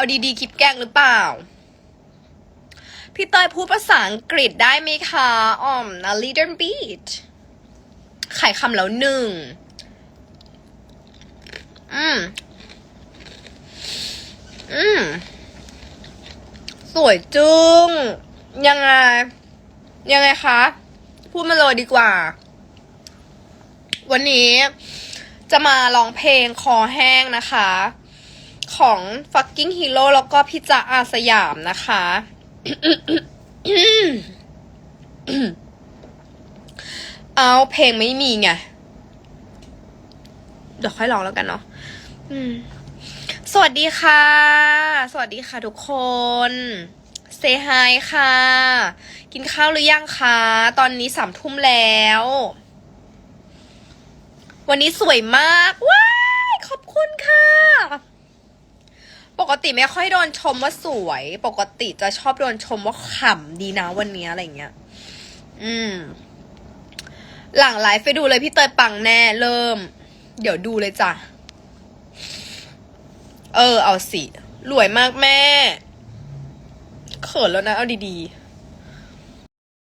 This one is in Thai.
เอาดีๆคลิปแกล้งหรือเปล่า พี่เตยพูดภาษาอังกฤษได้ไหมคะอ่อม a little bit ไขคำแล้วหนึ่ง อืม อืม สวยจึง้ง ยังไง ยังไงคะ พูดมาเลยดีกว่า วันนี้จะมาร้องเพลงคอแห้งนะคะ ของ fucking hero แล้วก็พี่จ๊ะอาสยามนะคะ เอาเพลงไม่มีไง เดี๋ยวค่อยร้องแล้วกันเนาะอืมสวัสดีค่ะ สวัสดีค่ะทุกคนเซฮายค่ะ กินข้าวหรือยังคะ ตอนนี้สามทุ่มแล้ว วันนี้สวยมากว้าย ขอบคุณค่ะ ป กติไม่ค่อยโดนชมว่าสวย ปกติจะชอบโดนชมว่าขำดีนะวันนี้อะไรเงี้ย อืม หลังไลฟ์ไปดูเลยพี่เตยปังแน่เริ่ม เดี๋ยวดูเลยจ้ะ เออ เอาสิรวยมากแม่ เขินแล้วนะ เอาดีๆ